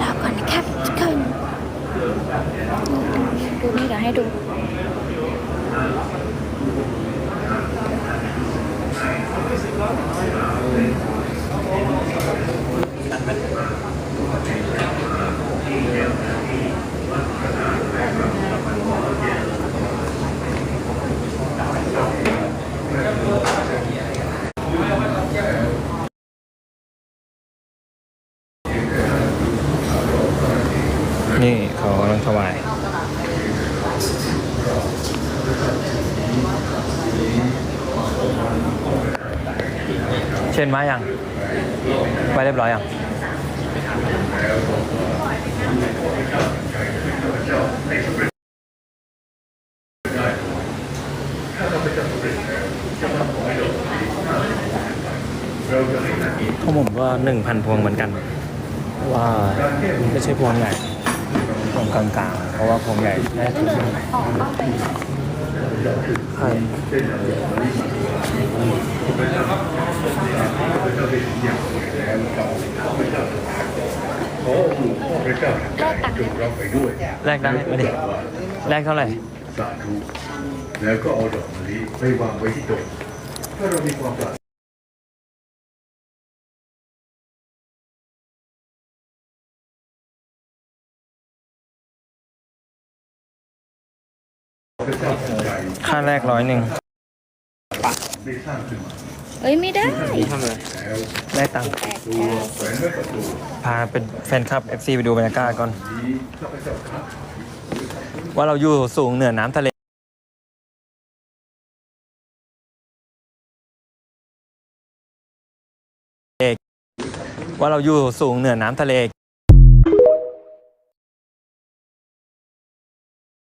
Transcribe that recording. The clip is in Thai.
ล้วก่อนนะครับทุกคนดูนี่เดี๋ยวให้ดู นี่เขากำลังถวายเช่นมายังไปเรียบร้อยยังของผมก็หนึ่งพันพวงเหมือนกัน ว่าไม่ใช่พวงใหญ่ พวงกลางๆ เพราะว่าพวงใหญ่แค่ถึงใช่ขอองค์หลวงพ่อพระเจ้าแผ่นดินจงรับไปด้วแรกได้ไม่ได้แรกเท่าไหร่สาธุแล้วก็เอาดอกมะลิไปวางไว้ที่โต๊ะถ้าเรามีความปราร ระเจ้าทันใจค่าแรกร้อยหนึ่งได้สร้างขึ้นมาเอ้ยไม่ได้ทำเลยแล้วได้ตังค์แปดตัวแขวนไว้กับตัวพาเป็นแฟนคลับ FC ไปดูบรรยากาศก่อน นี้ข้าพเจ้าครับว่าเราอยู่สูงเหนือน้ำทะเล ว่าเราอยู่สูงเหนือน้ำทะเล